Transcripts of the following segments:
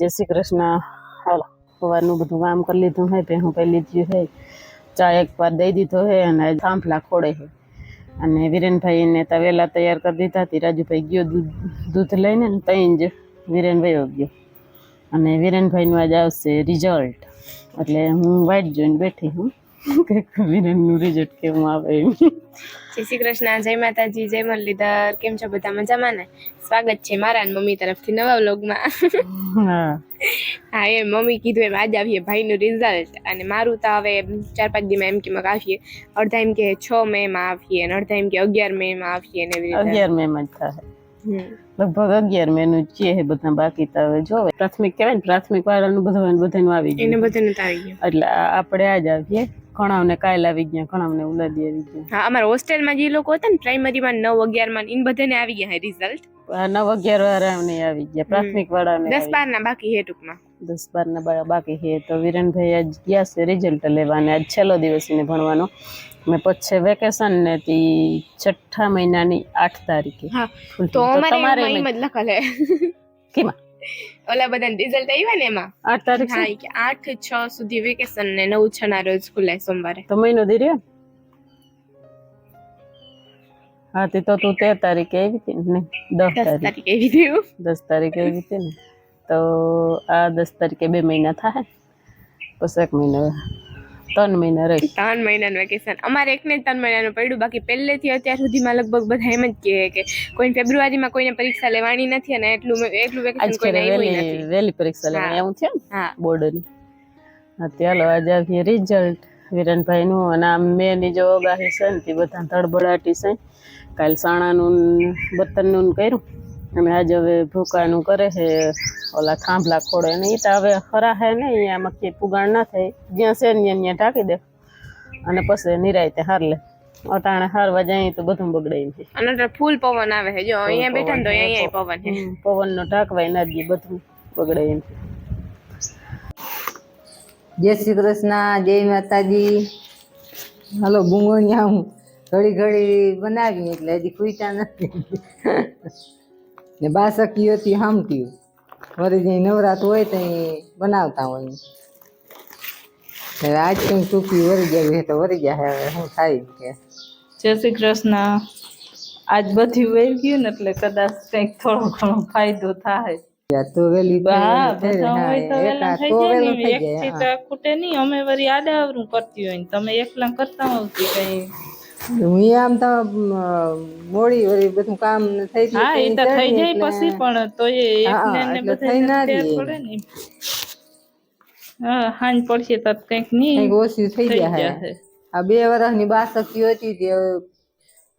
જય શ્રી કૃષ્ણ. હાલો, સવારનું બધું કામ કરી લીધું હે પહેલું પહેલી લીધું હે. ચા એક વાર દઈ દીધો હે અને થાંભલા ખોડે હે. અને વિરેનભાઈને તવેલા તૈયાર કરી દીધા હતી. રાજુભાઈ ગયો દૂધ દૂધ લઈને ને તઈ જ વિરેનભાઈ ગયો. અને વિરેનભાઈનું આજે આવશે રિઝલ્ટ એટલે હું વાઇટ જોઈને બેઠી હું. કે વિરેનનું રિઝલ્ટ કેવું આવે એમ? જય શ્રી કૃષ્ણ જય માતાજી જય મુરલીધર કેમ છો બધા મજામાં ને? સ્વાગત છે મારા અને મમ્મી તરફથી નવા વ્લોગમાં હા. હા એ મમ્મી કીધું એમ આજે આવીએ ભાઈનું રિઝલ્ટ અને મારું તો હવે ચાર પાંચ દીમાં એમ કે મગ આવીએ. અડધા એમ કે છ મે માં આવીએ અને અડધા એમ કે અગિયાર મે માં આવીએ ને અગિયાર મેમાં જ થાય. લગભગ અગિયાર મેનું જ છે બધા બાકી તો હવે જોવે પ્રાથમિક કહેવાય ને પ્રાથમિક વાળાનું બધું બધાનું આવી એને ગયું બધાને તો આવી ગયું. એટલે આપણે આજ આવીએ. ઘણાને કાયલ આવી ગયા ઘણાને ઉલાદી આવી ગયા. હા અમારા હોસ્ટેલમાં જે લોકો હતા ને પ્રાઇમરીમાં નવ અગિયારમાં ઇન બધાને આવી ગયા રિઝલ્ટ નવ અગિયાર વાળાને આવી ગયા પ્રાથમિક વાળાને દસ બાર ના બાકી હે ટૂંકમાં. દસ બાર ના બાકી હે તો વિરેનભાઈ આજ ગયા છે રિઝલ્ટ લેવાને. આજ છેલ્લો દિવસ એને ભણવાનો. મેં પછી વેકેશન ને તી છઠ્ઠા મહિનાની આઠ તારીખે. તો અમારે એમ જ કેમાં? ઓલા બધા રિઝલ્ટ આવ્યા ને એમાં? આઠ તારીખ હા કે આઠ છ સુધી વેકેશન ને નવ છ ના રોજ ખુલે સોમવારે. તો મહિનો દી રહ્યો? હા તે તો તું તેર તારીખે આવી હતી ને? દસ તારીખ. એવી હતી દસ તારીખે આવી હતી ને? તો આ દસ તારીખે બે મહિના થાય પછી એક મહિનો ત્રણ મહિના રહી. ત્રણ મહિનાનું વેકેશન અમારે એકને ને ત્રણ મહિનાનું પડ્યું. બાકી પહેલેથી અત્યાર સુધીમાં લગભગ બધા એમ જ કહે કે કોઈ ફેબ્રુઆરીમાં કોઈને પરીક્ષા લેવાની નથી અને એટલું એટલું વેકેશન કોઈને કરે આવ્યું નથી. વહેલી પરીક્ષા લેવાની હા. એવું છે હા. બોર્ડની. ચાલો આજે આવીએ રિઝલ્ટ વિરનભાઈનું અને આમ મેની જો આગાહી છે ને તે બધા ધડબડાટી છે. કાલ સાણાનું ને બર્તનનું ને કર્યું. અને આજે હવે ભૂકાનું કરે છે. ઓલા થાંભલા ખોડે ને એ તો હવે ખરા હે ને અહીંયા મક્કી પુગાણ ના થાય. જ્યાં છે ને ત્યાં ઢાંકી ટાંકી દે. અને પછી નિરાયતે હાર લે. અટાણે હારવા જાય તો બધું બગડાઈ છે. અને ફૂલ પવન આવે છે. જો અહીંયા બેઠા ને તો અહીંયા પવન છે. પવનનો ઢાંકવાય ના દે બધું બગડાઈ એમ જય શ્રી કૃષ્ણ જય માતાજી. હાલો બુંગોણિયા હું ઘડી ઘડી બનાવી એટલે હજી ખૂટા નથી. ને બાસકી હતી હામટ્યું જે નવરાત હોય તો બનાવતા હોય. આજ કંઈક ટૂંકી વરી છે તો વરી ગયા હવે શું થાય કે. જય શ્રી કૃષ્ણ. આજ બધી વહી ગયું ને એટલે કદાચ કંઈક થોડો ઘણો ફાયદો થાય. તો વેલી તો જાય જાય અમે વળી આડાવરું કરતી હોય ને તમે એકલા કરતા હોવ કઈ? હું આમ તો મોડી વળી બધું કામ થઈ જાય હા એ તો થઈ જાય પછી પણ તો એ એકને ને થઈ ના બધાને ફેર પડે ને. હા હાંજ પડશે તો કંઈક નહીં ઓછું થઈ જાય આ બે વર્ષની બાસકી હતી તે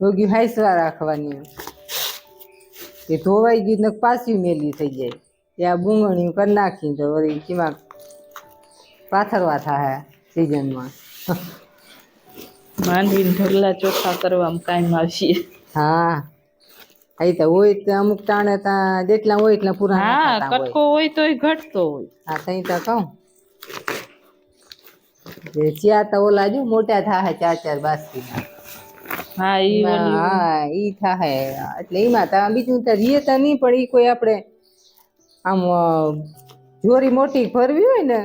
રોગી હાઈસવા રાખવાની. એ ધોવાઈ ગઈ ને પાછી મેલી થઈ જાય. ત્યાં બુંગણીયું કરી નાખી તો વળી કેમાં પાથરવા થાય સિઝનમાં માંડવીને ઢગલા ચોખ્ખા કરવામાં કાયમ આવશે હા. અહીં તો હોય તો અમુક ટાણે ત્યાં જેટલા હોય એટલા પૂરા હા કટકો હોય તોય ઘટતો હોય. હા તઈ તો કહું. જે તો ઓલા જો મોટા થાય ચાર ચાર બાસકી હા ઈ હા ઈ થાય એટલે એમાં તો બીજું તો રીએ તો નહીં પણ ઈ કોઈ આપણે આમ જોરી મોટી ભરવી હોય ને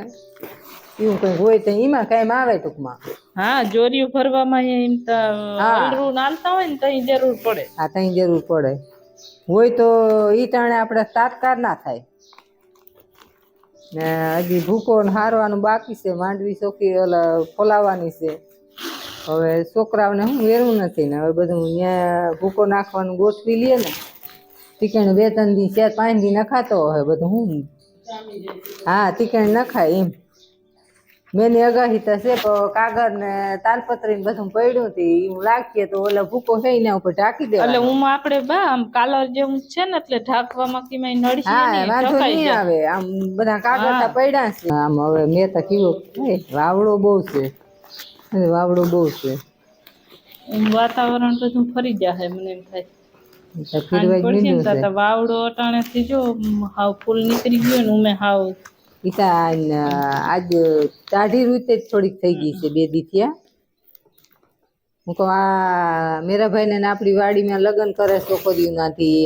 એવું કઈ હોય તો એમાં કાંઈ આવે ટૂંકમાં. હા જોરિયું ભરવામાં એમ તો હા. અલરું નાલતા હોય ને તઈ જરૂર પડે. હા તઈ જરૂર પડે. હોય તો ઈ ટાણે આપણે તાત્કાર ના થાય. ને હજી ભૂકો ને હારવાનું બાકી છે માંડવી ચોકી ઓલા ફોલાવાની છે. હવે છોકરાઓને શું વેરવું નથી ને હવે બધું ત્યાં ભૂકો નાખવાનું ગોઠવી લે ને. ટીકણ બે ત્રણ દી ચાર પાંચ દી નખાતો હોય બધું હું. હા ટીકણ નખાય એમ. મેની અગાહી તો છે પણ કાગળ ને તાલપત્રી ને બધું પડ્યું હતી એવું લાગીએ તો ઓલા ભૂકો છે એના ઉપર ઢાંકી એટલે દેવાનો હું આપણે બા આમ કાલર જેવું છે ને એટલે ઢાંકવામાં કે મેં નડી હા વાંધો નહીં આવે આમ બધા કાગળ તો પડ્યા છે. આમ હવે મેં તો કીધું વાવડો બહુ છે. વાવડો બહુ છે. વાતાવરણ બધું ફરી જાય મને એમ થાય. વાવડો અટાણે થી જો હાવ ફૂલ નીકળી ગયો ને ઉમે હાવ ઈ તો આ- આજ ટાઢી રીતે જ થોડીક થઈ ગઈ છે બે દીથિયા હું કહું આ મેરાભાઈ ને આપણી વાડીમાં લગ્ન કરે છોકરીઓનાથી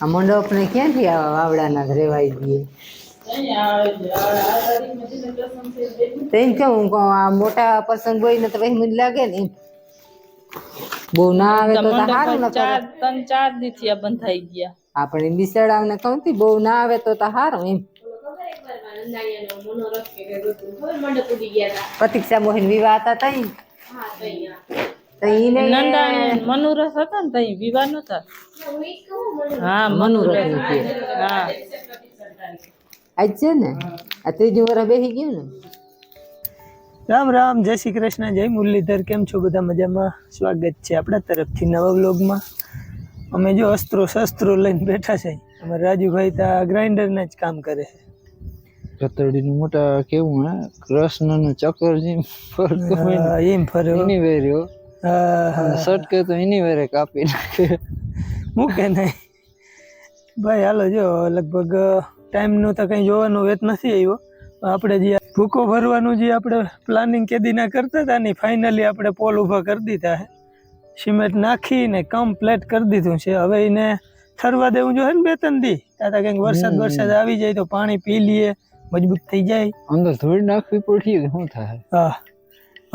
આ મંડપ ને ક્યાંથી વાવડાના રેવાઈ દઈએ તો એમ કેમ હું કહું આ મોટા પ્રસંગ હોય ને તો પછી મને લાગે ને બહુ ના આવે તો સારું ન ચાર ત્રણ ચાર દીથી આ બંધાઈ ગયા. આપણે બિસડાવને કહું બહુ ના આવે તો તો સારું એમ. પ્રતીક્ષા મોહિન વિવાહ હતા તઈ? મનુરસ હતા ને તઈ વિવાહ નતા હા મનુરસ હા આજ છે ને? આ ત્રીજું વર્ષ બેસી ગયું ને? રામ રામ. જય શ્રી કૃષ્ણ. જય મુરલીધર. કેમ છો? બધા મજામાં? સ્વાગત છે આપણા તરફથી નવા વ્લોગમાં. અમે જો અસ્ત્રો શસ્ત્રો લઈને બેઠા છે. અમારા રાજુભાઈ તો ગ્રાઇન્ડરના જ કામ કરે છે. રતડીનું મોટા કેવું હે? કૃષ્ણનું ચક્ર જેમ ફરતો હા, એમ ફર્યો. એની વેર્યો હા. હા સટકે તો એની વેરે કાપી નાખે. મૂકે નહીં. ભાઈ હાલો જો લગભગ ટાઈમનું તો કંઈ જોવાનું વેત નથી આવ્યો. આપણે જે ભૂકો ભરવાનું જે આપણે પ્લાનિંગ કેદીના કરતા હતા ને ફાઇનલી આપણે પોલ ઊભા કરી દીધા છે સિમેન્ટ નાખીને કમ્પ્લેટ કરી દીધું છે. હવે એને ઠરવા દેવું જોઈએ ને બે ત્રણ દી. તાતા કંઈક વરસાદ વરસાદ આવી જાય તો પાણી પી લઈએ. મજબૂત થઈ જાય. અંદર ધૂળ નાખવી પડી શું થાય? હા.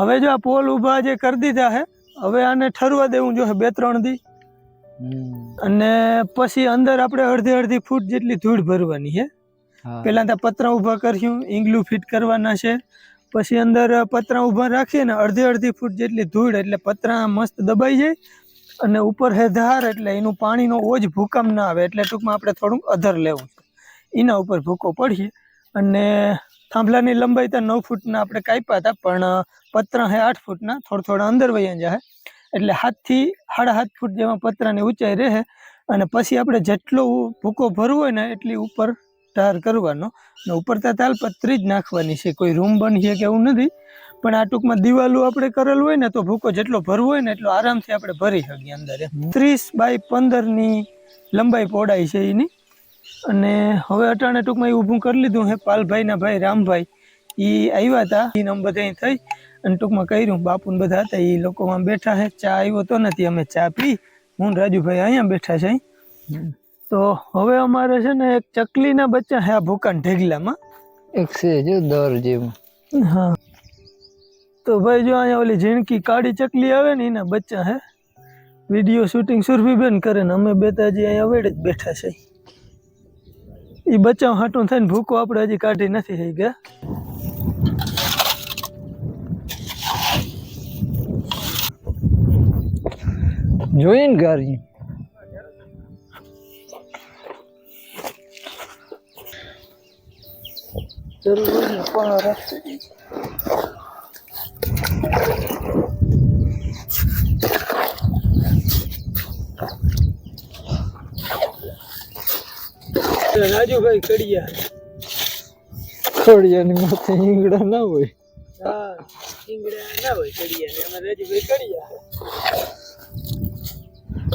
હવે જો આ પોલ ઊભા જે કરી દીધા છે હવે આને ઠરવા દેવું જો બે ત્રણ દી. અને પછી અંદર આપણે અડધી અડધી ફૂટ જેટલી ધૂળ ભરવાની છે પેલા ત્યાં પતરા ઊભા કરશું ઈંગલું ફિટ કરવાના છે. પછી અંદર પતરા ઊભા રાખીએ ને અડધી અડધી ફૂટ જેટલી ધૂળ એટલે પતરા મસ્ત દબાઈ જાય. અને ઉપર હે ધાર એટલે એનું પાણીનો ઓજ ભૂકંપ ના આવે એટલે ટૂંકમાં આપણે થોડુંક અધર લેવું છે. એના ઉપર ભૂકો પડીએ. અને થાંભલાની લંબાઈ તો નવ ફૂટના આપણે કાપ્યા હતા, પણ પતરા હે આઠ ફૂટના, થોડા થોડા અંદર વૈયા જાય એટલે હાથથી સાડા સાત ફૂટ જેમાં પતરાની ઊંચાઈ રહે અને પછી આપણે જેટલો ભૂકો ભરવો હોય ને એટલી ઉપર ટાર કરવાનો. ને ઉપર તો તાલપત્રી જ નાખવાની છે, કોઈ રૂમ બનશે કે એવું નથી. પણ આ ટૂંકમાં દિવાલો આપણે કરેલું હોય ને તો ભૂકો જેટલો ભરવો હોય ને એટલો આરામથી આપણે ભરી શકીએ અંદર. ત્રીસ બાય પંદરની લંબાઈ પહોળાઈ છે એની. અને હવે અટાણે ટૂંકમાં એ ઊભું કરી લીધું હે પાલભાઈના ભાઈ રામભાઈ. એ આવ્યા હતા એ નંબર બધા થઈ અને ટૂંકમાં કર્યું. બાપુને બધા હતા એ લોકો આમ બેઠા હે. ચા આવ્યો તો નથી અમે ચા પી. હું રાજુભાઈ અહીંયા બેઠા છે તો હવે અમારે છે ને એક ચકલીના બચ્ચા હે આ ભૂકાન ઢેગલામાં. એક છે જો દર જેવું. હા. તો ભાઈ જો અહીંયા ઓલી ઝીણકી કાળી ચકલી આવે ને એના બચ્ચા હે. વીડિયો શૂટિંગ સુરભીબેન કરે ને અમે બેતાજી અહીંયા વેડે જ બેઠા છે. એ બચ્ચા હાટું થઈને ભૂકો આપણે હજી કાઢી નથી થઈ ગયા જોઈએ ને ગારી રાજુભાઈ કડિયા. કડિયાની માથે ઈંગડા ના હોય. હા ઈંગડા ના હોય કડિયા ને. અમારે રાજુભાઈ કડિયા.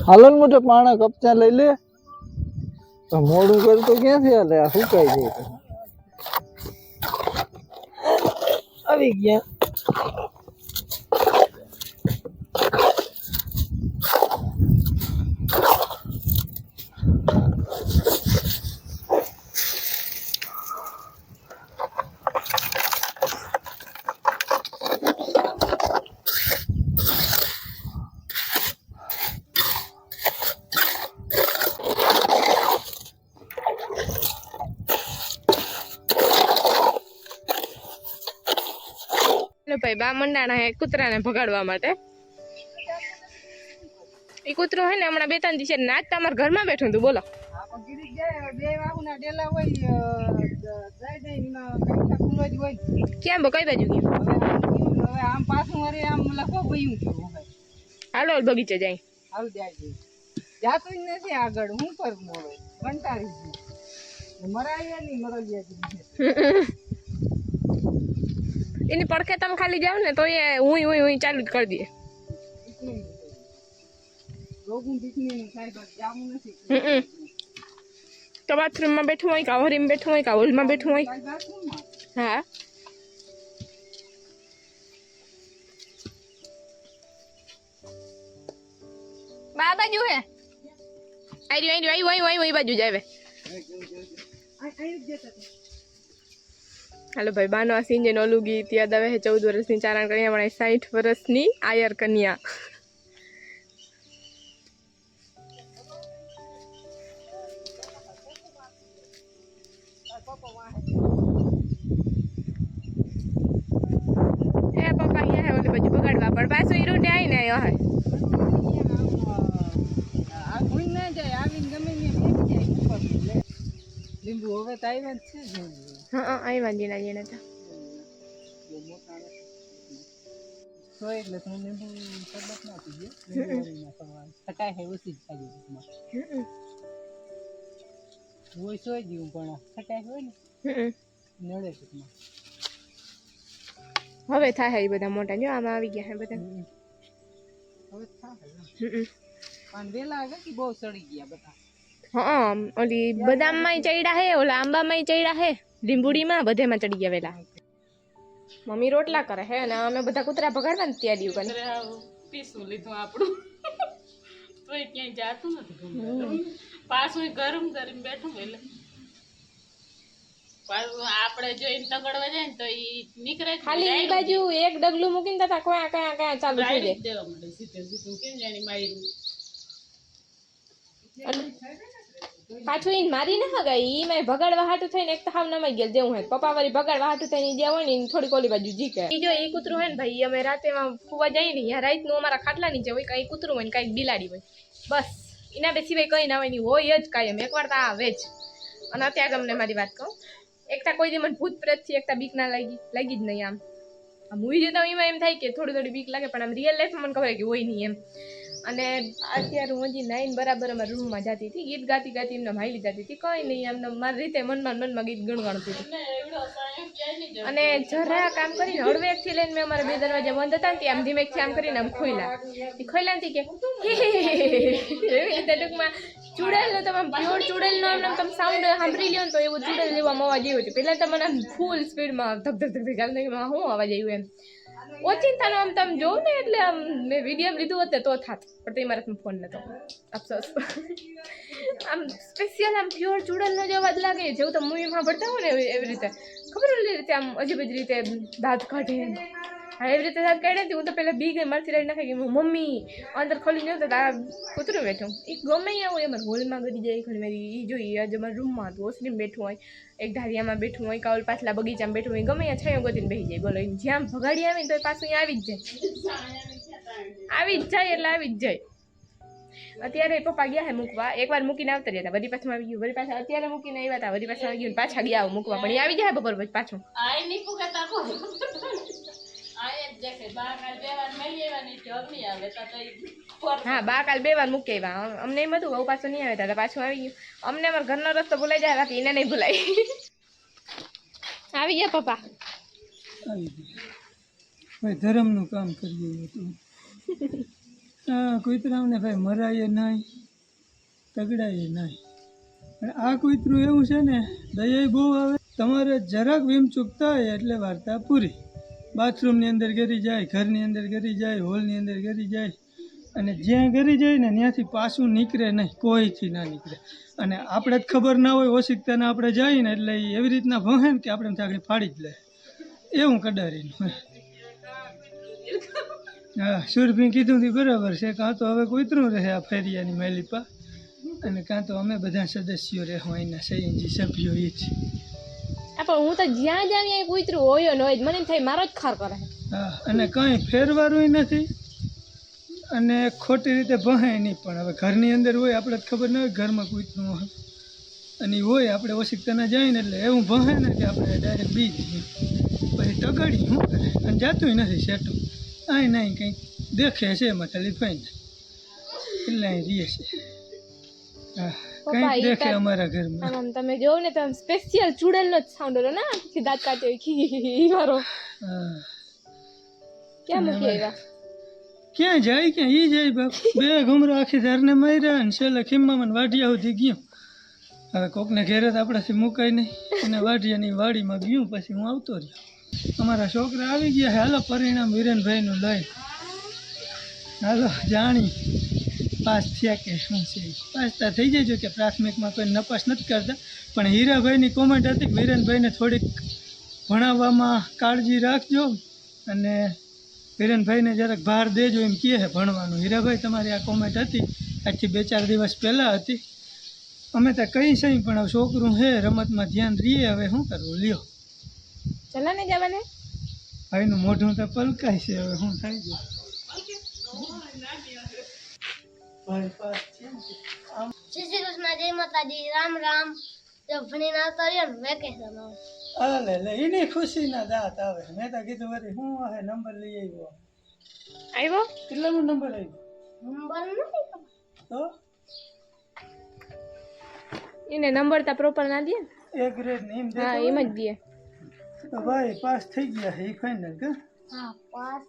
હાલો ને મોટા પાણા કપચા લઈ લે. તો મોડું કરતો ક્યાંથી હાલે? આ સુકાઈ જાય. આવી ગયા. બા મંડાણા હે કૂતરાને ભગાડવા માટે. એ કૂતરો હે ને હમણાં બે ત્રણ દિવસે નાચતા તમારા ઘરમાં બેઠું હતું બોલો. બો કઈ બાજુ ગયું? હવે આમ પાછું વરે આમ લખો ભયું થયું હવે. હાલો હાલ બગીચે જાય. આવું જાય જાતું જ નથી આગળ હું પર મોડો કંટાળી ગયું. મરાય નહીં મરજિયા એની પડખે તમે ખાલી જાવ ને તો એ હું હું હું ચાલુ જ કરી દે. રોગું દીકરી સાહેબ જામું નથી હમ. તો બાથરૂમમાં બેઠું હોય કે હોરીમાં બેઠું હોય કે હોલમાં બેઠું હોય? કાંઈ બાથરૂમમાં હા. બા બાજુ હે? આઈ રહ્યું આઈ રહ્યું આઈ આઈ બાજુ જ આવે. હાલો ભાઈ, બાનો આ સિંજે નોલું ગીત યાદ આવે ચૌદ વર્ષની ચારણ કન્યા મળે સાઠ વર્ષની આયર કન્યા. એ પપ્પા અહીંયા હે, ઓલી બગાડવા, પણ પાછું ઈ રૂટે આવીને આવ્યો હે. ભૂઈ ના જાય, આવીને ગમે ત્યાં બેસી જાય ઉપર લે. લીંબુ હવે તો આવ્યા જ છે હા આવ્યા જીના જીના તો તો એટલે તો લીંબુ શરબત ના પીજે લીંબુવાળીના હે ઓછી જ ખાજે હોય સોય જેવું પણ ખટાઈ હોય ને નડે ટૂંકમાં હવે થાય એ બધા મોટા. જો આમાં આવી ગયા હે બધા. હવે થાય વેલા આગળ કે બહુ સડી ગયા બધા. હા ઓલી બદામમાં ચડ્યા હે ઓલા આંબામાં ચડ્યા હે. લીંબુડીમાં બધેમાં ચડી ગયા વેલા. મમ્મી રોટલા કરે હે અને અમે બધા કૂતરા ભગાડવા ને ત્યાં દીવું કરી પીસું લીધું આપણું. તોય ક્યાંય જાતું નથી પાછું ગરમ ગરમ બેઠું એટલે આપણે જોઈને તગડવા જાય ને તો ઈ નીકળે ખાલી એ બાજુ એક ડગલું મૂકીને તથા કયા કયા કયા ચાલુ થઈ જાય. દેવા સીધે સીધું. કેમ જાણી માર્યું? પાછું ઈને મારી ના હગાય ઈ મેં ભગાડવા હાટું થઈને એક તો હાવ નમાઈ ગયેલ જેવું હોય. પપ્પા વાળી ભગાડવા હાટું થઈને જે હોય ને થોડી ઓલી બાજુ જીકે ઈ જો કૂતરું હોય ને ભાઈ અમે રાતે માં ફૂવા જઈએ ને ત્યાં રાતનું અમારા ખાટલા નીચે હોય, કઈ કૂતરું હોય ને કઈ બિલાડી હોય. બસ. એના બે સિવાય કઈ ના હોયની હોય જ કાયમ. એકવાર તો આવે જ. અને અત્યારે તમને મારી વાત કહું. એકતા કોઈ દી મને ભૂત પ્રેતથી એકતા બીક ના લાગી લાગી જ નહીં આમ. આ મૂવી જોતા એમાં એમ થાય કે થોડી થોડી બીક લાગે, પણ આમ રિયલ લાઈફમાં મને ખબર કે હોય નહીં એમ. અને અત્યારે હું હજી નાઈન બરાબર અમારા રૂમમાં જતી હતી. ગીત ગાતી ગાતી એમને માહિલી જતી હતી. કંઈ નહીં એમને મારી રીતે મનમાં મનમાં ગીત ગણગાણતી હતી. અને જરા કામ કરીને હળવેકથી લઈને મેં અમારા બે દરવાજા બંધ હતા ને આમ ધીમેકથી આમ કરીને આમ ખોલ્યા એ ખોલ્યા નથી કે એવી રીતે ટૂંકમાં ચૂડેલ તમે પ્યોર ચૂડેલનો આમ તમે સાઉન્ડ સાંભળી લ્યો તો એવું ચૂડેલ જેવો અવાજ આવ્યો છે. પહેલાં તો આમ ફૂલ સ્પીડમાં ધક ધક ધક ધક શું અવાજ આવ્યું એમ. ઓચિંતાનો આમ તમે જોઉં ને એટલે આમ મેં વીડિયો લીધું હતું તો થાત. પણ તે મારા ફોન નતો. અફસોસ. આમ સ્પેશિયલ આમ પ્યોર ચૂડલનો જ અવાજ લાગે. જેવું તો મૂવીમાં ભરતા હોય ને એવી રીતે. ખબર એવી રીતે આમ અજીબ જ રીતે દાંત કાઢે. એમ. હા એવી રીતે કાઢે ને હું તો પહેલાં બી ગઈ મારથી રડી નાખી કે મમ્મી અંદર ખોલી નહોતો તો તારા કૂતરું બેઠું. એ ગમે આવું એમાં હોલમાં ગરી જાય ઘણી મારી એ જોઈએ આજે અમારા રૂમમાં હતું. ઓસરીમાં બેઠું હોય, એક ધારિયામાં બેઠું હોય કાવલ પાછલા બગીચામાં બેઠું હોય, ગમે ત્યાં છાંયો ગતિને બેસી જાય. બોલો જ્યાં ભગાડી આવે તો પાછું આવી જ જાય. આવી જ જાય એટલે આવી જ જાય. અત્યારે પપ્પા ગયા હે મૂકવા. એકવાર મૂકીને આવતા રહ્યા વરી પાછું આવી ગયું. વરી પાછા અત્યારે મૂકીને આવ્યા હતા. વળી પાછા આવી ગયું પાછા ગયા મૂકવા. પણ એ આવી જાય બપોર પછી પાછું. હા બા કાલ બે વાર મૂકી આવ્યા. અમ- અમને એમ હતું બહુ પાછું નહીં આવ્યા હતા પાછું આવી ગયું. અમને અમારા ઘરનો રસ્તો ભૂલાઈ જાય બાકી એને નહીં ભૂલાય. આવી ગયા પપ્પા. ધરમનું ભાઈ ધર્મનું કામ કરીએ હતું આ કૂતરાઓને ભાઈ મરાય નહીં તગડાય નહીં. પણ આ કૂતરું એવું છે ને દયા બહુ આવે. તમારે જરાક વીમચૂક થાય એટલે વાર્તા પૂરી. બાથરૂમની અંદર ગરી જાય, ઘરની અંદર ગરી જાય, હોલની અંદર ગરી જાય. અને જ્યાં ગરી જાય ને ત્યાંથી પાછું નીકળે નહીં, કોઈથી ના નીકળે. અને આપણે જ ખબર ના હોય, ઓશિકતાને આપણે જઈએ ને એટલે એવી રીતના ભણે ને કે આપણે થાય ફાડી જ લે. એવું કડારીનું. હા, સુરભી કીધું હતું બરાબર છે કાં તો હવે કૂતરું રહે આ ફેરિયાની મેલીપા. અને કાં તો અમે બધા સદસ્યો રહેવા એના સૈનજી સભ્યો એ જ. પણ હું તો જ્યાં જ્યાં અહીંયા કૂતરું હોય ને હોય મને એમ થાય મારો જ ખાર કરે અને કંઈ ફેરવારું નથી. અને ખોટી રીતે ભહે નહીં, પણ હવે ઘરની અંદર હોય, આપણે ખબર ન હોય ઘરમાં કૂતરું હોય. અને હોય, આપણે ઓશિકતાના જઈને એટલે એવું ભહે ને કે આપણે ડાયરેક્ટ બીજ પછી તગડી, હું અને જાતું નથી સેટું. અહીં નહીં કંઈક દેખે છે એમાં ખાલી ફાઈને. એટલે અહીં રહીએ છે. હા પપ્પા, કંઈક ઈ દેખે અમારા ઘરમાં. આમ તમે જોવો ને તો આમ સ્પેશિયલ ચૂડેલનો જ સાઉન્ડ હતો ને કે દાંત ખી ખી મારો. ક્યાં મૂકી આવ્યા? ક્યાં જાય ક્યાં? ઈ જાય બાપ. બે ઘુમરા આખી ધારને માર્યા અને છેલ્લે ખીમમાં મને વાઢિયા સુધી ગયું. હવે કોકને ઘેરે તો આપણાથી મુકાય નહીં. અને વાઢિયાની વાડીમાં ગયું પછી હું આવતો રહ્યો. અમારા છોકરા આવી ગયા હાલો પરિણામ વિરેનભાઈનું લઈ હાલો જાણી. પાસ થયા કે શું છે? પાસ તો થઈ જજો કે પ્રાથમિકમાં કોઈ નપાસ નથી કરતા. પણ હીરાભાઈની કોમેન્ટ હતી કે વિરેનભાઈને થોડીક ભણાવવામાં કાળજી રાખજો અને વિરેનભાઈને જરાક ભાર દેજો એમ કહે છે ભણવાનું. હીરાભાઈ તમારી આ કોમેન્ટ હતી. આજથી બે ચાર દિવસ પહેલાં હતી. અમે તો કહી છે પણ છોકરું છે રમતમાં ધ્યાન રહીએ. હવે શું કરવું? લ્યો. ચલો ને જવાને? ભાઈનું મોઢું તો પલકાય છે. હવે શું થાય છે ભાઈ પાસ થયા ને. શ્રી શ્રી કૃષ્ણ જય માતાજી રામ રામ. જો ભણીને આવતા રહ્યો ને વેકેશન અલે લે એની ખુશીના દાંત આવે. મેં તો કીધું વળી હું હે નંબર લઈ આવ્યો? આવ્યો? કેટલામો નંબર આવ્યો નંબર નથી. તો? એને નંબર તો પ્રોપર ના દે ને? એ ગ્રેડ ને એમ હા એમ જ દે ને. તો ભાઈ પાસ થઈ ગયા છે એ ફાઇનલ કે? હા પાસ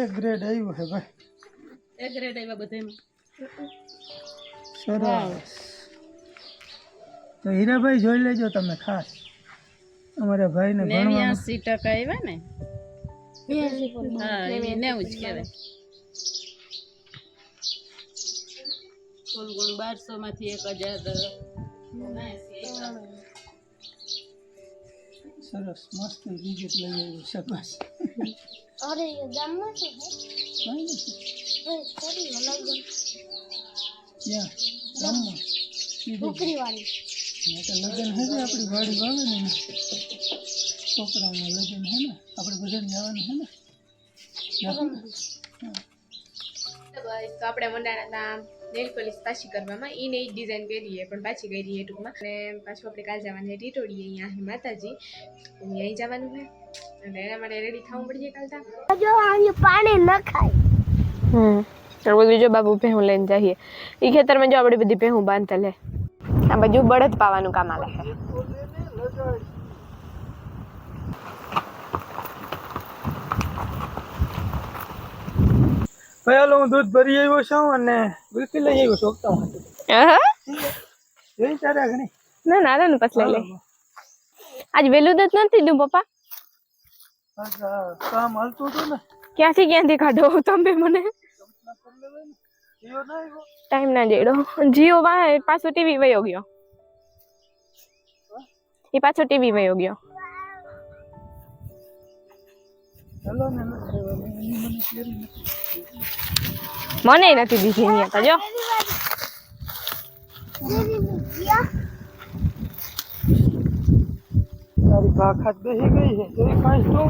એક ગ્રેડ આવ્યો છે ભાઈ. એક ગ્રેડ આવ્યા બધામાં સરસ. તો હીરાભાઈ જોઈ લેજો તમે ખાસ. અમારા ભાઈને ભણવાનું નેવ્યાસી ટકા આવ્યા ને? હા એ નેવું જ કહેવાય. કોલ ગુણ બારસો માંથી એક હજાર સરસ મસ્ત બીજું લઈ આવ્યો શાબાશ અરે એ ગામમાં છે કરી લગન હા તો લગ્ન હે ને આપણી વાડી વાવે ને. છોકરાઓના લગ્ન હે ને આપણે બધાને જવાનું હે ને. તો આપણે મંડાણા હતા નેલ પોલિશ પાછી કરવામાં એને એ ડિઝાઇન કરીએ પણ પાછી કરી એ ટૂંકમાં. અને પાછું આપણે કાલ જવાનું છે ટીટોડી અહીંયા માતાજી. અહીંયા જવાનું છે અને એના માટે રેડી થવું પડશે કાલ જો અહીં પાણી ન ખાય હમ. બધું જો બાબુ ભેહું લઈને જઈએ. એ ખેતરમાં જો આપણે બધી ભેહું બાંધતા લે. આ બાજુ બળદ પાવાનું કામ આવે છે. હું દૂધ ભરી આવ્યો છું અને બિલકુલ લઈ આવ્યો છું ઓગતા માટે. જોઈ તારે ઘણી. ના ના ને પછી લઈ લે. આજ વહેલું દૂધ નથી દીધું પપ્પા? કામ હાલતું હતું ને ક્યાંથી ક્યાંથી કાઢો તમે મને ટાઈમ ના જેડો જીઓ વા પાછો ટીવી વયો ગયો એ પાછો ટીવી વયો ગયો મને નથી. દીધી એની તો જો તારી બાખાત બેસી ગઈ છે. એ કાંઈ તો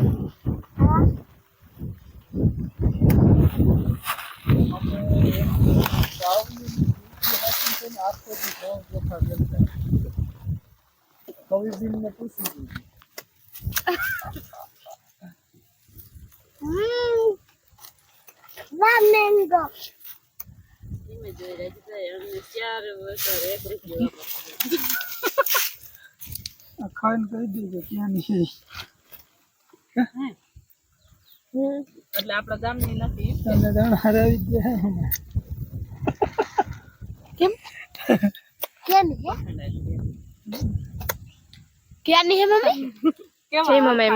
કવિબીનને પૂછી દીધું. આ ખાઈને કહી દીધું કે ક્યાંની છે. એટલે આપણા ગામની નથી. તમને દાણ હરાવી દે કેમ? હે? ક્યાંની હે મમ્મી? જય મમ્મી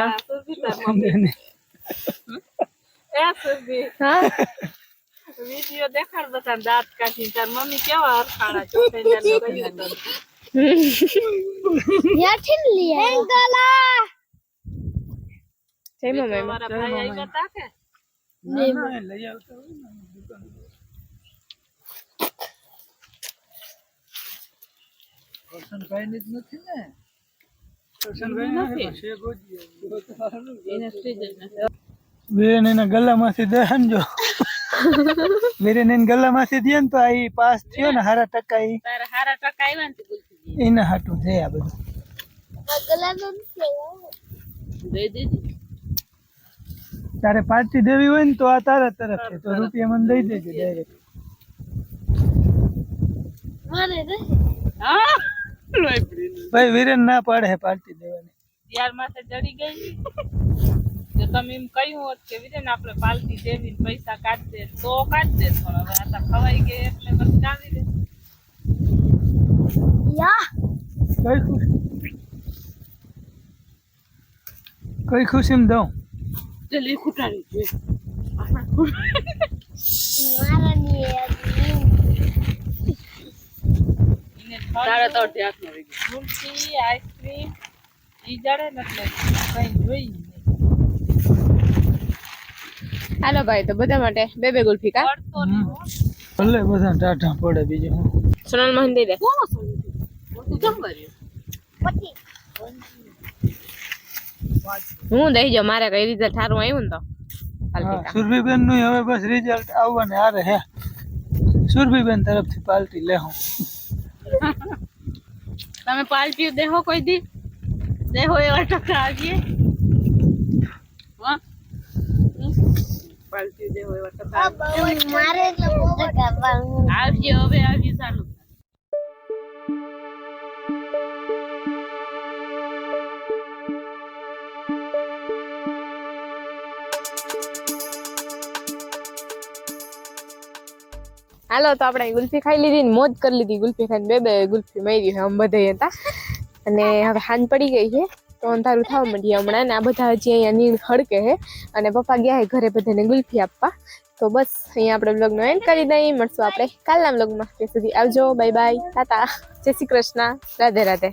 એ સુરભી હા વીડિયો દેખાડ બતા દાંત કાઢી તાર મમ્મી કેવા હરખાણા ચોથે યાથી ને લી મેંગલા જય મમ્મીમાં મારા ભાઈ આવ્યા તા કે ના ના એ લઈ આવતા હોય ને દુકાન કરશનભાઈ ની જ નથી ને કરશનભાઈ નથી છે ગોજી એને ફ્રીજ જ નથી વીરેન એના ગલ્લામાંથી દે સમજો વીરેન એને ગલ્લામાંથી દે ને તો આ ઈ પાસ થયો ને હારા ટકા ઈ તારા હારા ટકા આવ્યા ને તે ગુલફી એના હાટું છે આ બધું. તારે પાર્ટી દેવી હોય ને તો આ તારા તરફ છે તો રૂપિયા મને દઈ દેજે ડાયરેક્ટ ભાઈ વીરેન ના પાડે હે પાર્ટી દેવાની. ત્યાર માથે ચડી ગઈ. જો તમે એમ કહ્યું હોત કે વીરેન આપણે પાલતી દેવી પૈસા કાઢ દે તો કાઢ દે પણ હવે આ ખવાઈ ગઈ એટલે પછી ચાલી દે. યા કઈ ખુશી કઈ ખુશીમાં દઉં? જલ્દી ખૂટાડી એને તારે તો ધ્યાન રહી ગયું કુલ્ફી આઈસ્ક્રીમ. ઈ જડે કઈ જોઈ હાલો ભાઈ તો બધા માટે બે બે ગુલ્ફી કા? નહીં હો. ભલે બધા ટાટા પડે બીજું સોનલ મોહન દે. પછી હું દઈ જો મારે કઈ રીતે ઠારું આવ્યું ને તો. સુરભીબેનનું હવે બસ રિઝલ્ટ આવવાને હારે હે. સુરભીબેન તરફથી પાલટી લે હું તમે પાલટી દેહો કોઈ દી? દેહો એવા ટકા આવીએ. પાલટી દેહો એવા ટકા આવશે હવે આવી ચાલુ. હાલો, તો આપણે ગુલ્ફી ખાઈ લીધી ને મોજ કરી લીધી. ગુલ્ફી ખાઈને બે બે ગુલ્ફી મારી છે આમ બધા હતા. અને હવે હાંજ પડી ગઈ છે, તો અંધારું થવા માંડ્યું હમણાં ને આ બધા હજી અહીંયા નીણ ખડકે છે. અને પપ્પા ગયા છે ઘરે બધાને ગુલ્ફી આપવા. તો બસ, અહીંયા આપણે બ્લોગનો એન્ડ કરી દઈએ. મળશું આપણે કાલના બ્લોગમાં ત્યાં સુધી આવજો. Bye bye. તાતા જય શ્રી કૃષ્ણ. રાધે રાધે.